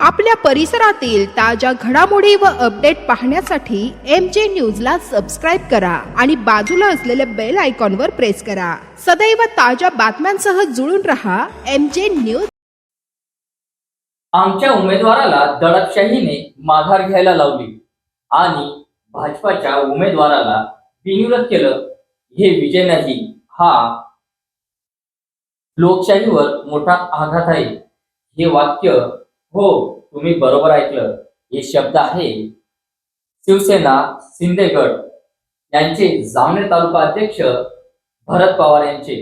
आपल्या परिसरातील ताज्या घडामोडी व अपडेट पाहण्यासाठी एम जे न्यूजला सबस्क्राईब करा आणि बाजूला असलेल्या बेल आयकॉनवर प्रेस करा. सदैव ताज्या बातम्यांसह जुळून रहा एम जे न्यूज आमच्या उमेदवाराला दडपशाहीने माघार घ्यायला लावली आणि भाजपाच्या उमेदवाराला बिनविरोध केलं. हे विजय नाही हा लोकशाहीवर मोठा आघात आहे. हे वाक्य हो तुम्ही बरोबर ऐकलं. हे शब्द आहे शिवसेना शिंदेगड यांचे जामनेर तालुका अध्यक्ष भरत पवार यांचे.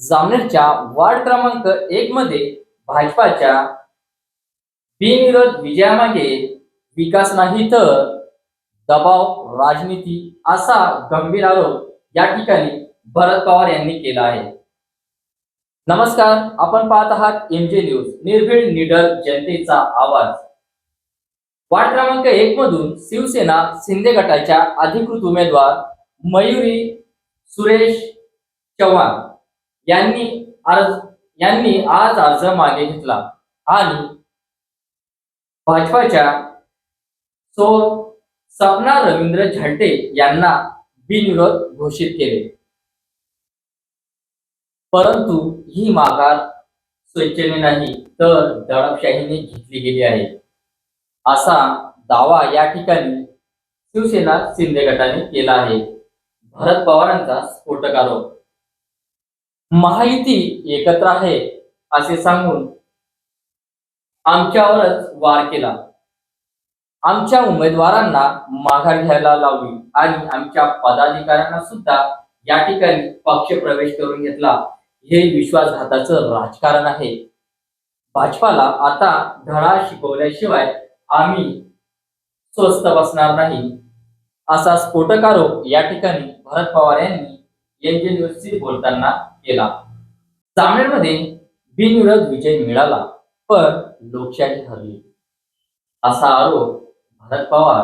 जामनेरच्या वार्ड क्रमांक एक मध्ये भाजपाच्या बिनविरोध विजयामागे विकास नाही तर दबाव राजनीती असा गंभीर आरोप या ठिकाणी भरत पवार यांनी केला आहे. नमस्कार आपण पाहत आहात एम जे न्यूज निर्भीड निडर जनतेचा आवाज. वार्ड क्रमांक एक मधून शिवसेना शिंदे गटाच्या अधिकृत उमेदवार मयुरी सुरेश चव्हाण यांनी अर्ज यांनी आज अर्ज मागे घेतला आणि भाजपाच्या सो सपना रवींद्र झाल्टे यांना बिनविरोध घोषित केले. परंतु ही माघार स्वेच्छेने नाही तर दडपशाहीने घेतली गेली आहे. असा दावा या ठिकाणी शिवसेना शिंदे गटाने केला आहे. भरत पवारांचा स्फोटक आरोप. महायुती एकत्र आहे असे सांगून आमच्यावरच वार केला. आमच्या उमेदवारांना माघार घ्यायला लावली आणि आमच्या पदाधिकाऱ्यांना सुद्धा या ठिकाणी पक्ष प्रवेश करून घेतला. हे विश्वासघाताचं राजकारण आहे. भाजपाला आता धडा शिकवल्याशिवाय आम्ही स्वस्त बसणार नाही. असा स्फोटक आरोप या ठिकाणी भरत पवार यांनी एनजे न्यूजशी बोलताना केला. जामनेरमध्ये बिनविरोध विजय मिळाला पण लोकशाही हरली. असा आरोप भारत पवार.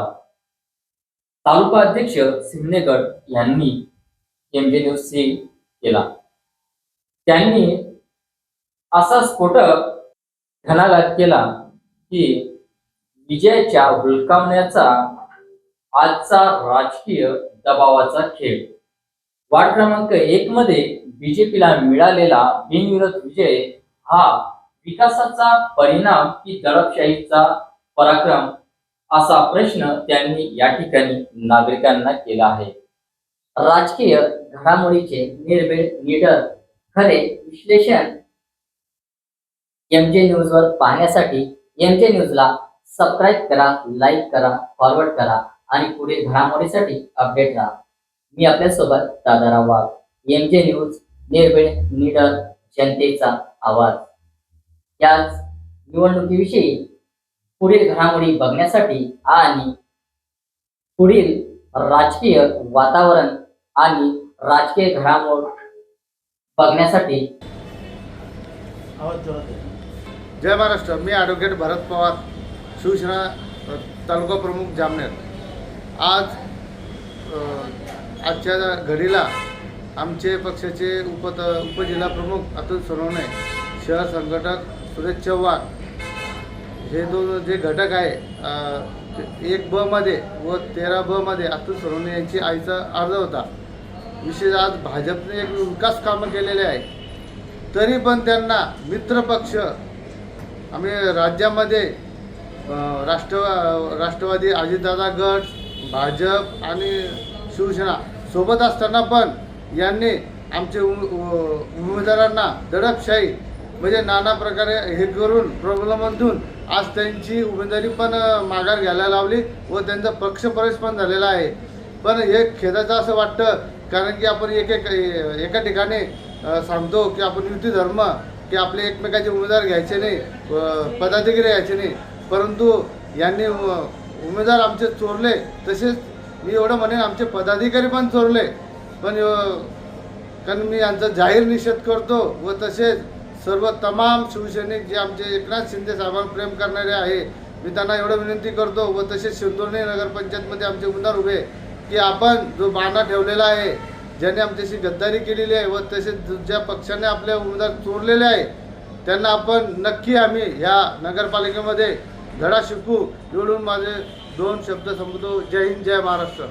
तालुका अध्यक्ष सिंधेगड यांनी एमजे न्यूजशी केला. त्यांनी असा स्फोटक घणाघात केला की विजयाच्या हुलकावण्याचा आजचा राजकीय दबावाचा खेळ. वार्ड क्रमांक एक मध्ये बीजेपीला मिळालेला बिनविरोध विजय हा विकासाचा परिणाम की दडपशाहीचा पराक्रम असा प्रश्न त्यांनी या ठिकाणी नागरिकांना केला आहे. राजकीय घडामोडीचे निर्भीड निडर खरे विश्लेषण एमजे न्यूज वर पाहण्यासाठी एमजे न्यूजला सबस्क्राईब करा लाईक करा फॉरवर्ड करा आणि पुढील घडामोडीसाठी अपडेट राहा. मी आपल्यासोबत दादाराव वाघ एमजे न्यूज निर्भीड निडर जनतेचा आवाज. याच निवडणुकीविषयी पुढील घडामोडी बघण्यासाठी आणि पुढील राजकीय वातावरण आणि राजकीय घडामोड बघण्यासाठी. जय महाराष्ट्र मी ॲडव्होकेट भरत पवार शिवसेना तालुका प्रमुख जामनेर. आज आजच्या घडीला आमचे पक्षाचे उपत उपजिल्हा प्रमुख अतुल सोनवणे शहर संघटक सुरेश चव्हाण हे दोन जे घटक आहे ते एक ब मध्ये व तेरा ब मध्ये अतुल सोनवणे यांची आईचा अर्ज होता. विशेष आज भाजपने एक विकास कामं केलेले आहे तरी पण त्यांना मित्रपक्ष आम्ही राज्यामध्ये राष्ट्रवा राष्ट्र राष्ट्रवादी अजितदादा गट भाजप आणि शिवसेना सोबत असताना पण यांनी आमचे उ- उमेदवारांना दडपशाही म्हणजे नाना प्रकारे हे करून प्रॉब्लेममधून आज त्यांची उमेदवारी पण माघार घ्यायला लावली व त्यांचा पक्षप्रवेश पण झालेला आहे. पण हे खेदाचं असं वाटतं कारण की आपण एक एक एका ठिकाणी सांगतो की आपण युती धर्म की आपले एकमेकाचे उमेदवार घ्यायचे नाही पदाधिकारी घ्यायचे नाही. परंतु यांनी उमेदवार आमचे चोरले तसेच मी एवढं म्हणेन आमचे पदाधिकारी पण चोरले. पण कारण मी यांचा जाहीर निषेध करतो व तसेच सर्व तमाम शिवसैनिक जे आमचे एकनाथ शिंदे साहेबांना प्रेम करणारे आहे मी त्यांना एवढं विनंती करतो व तसेच सिंदुर्णी नगरपंचायतमध्ये आमचे उमेदवार उभे की आपण जो बाणा ठेवलेला आहे ज्याने आमच्याशी गद्दारी केलेली आहे व तसेच ज्या पक्षाने आपले उमेदवार चोरलेले आहे त्यांना आपण नक्की आम्ही ह्या नगरपालिकेमध्ये धडा शिकू एवढून माझे दोन शब्द संपतो. जय हिंद जय महाराष्ट्र.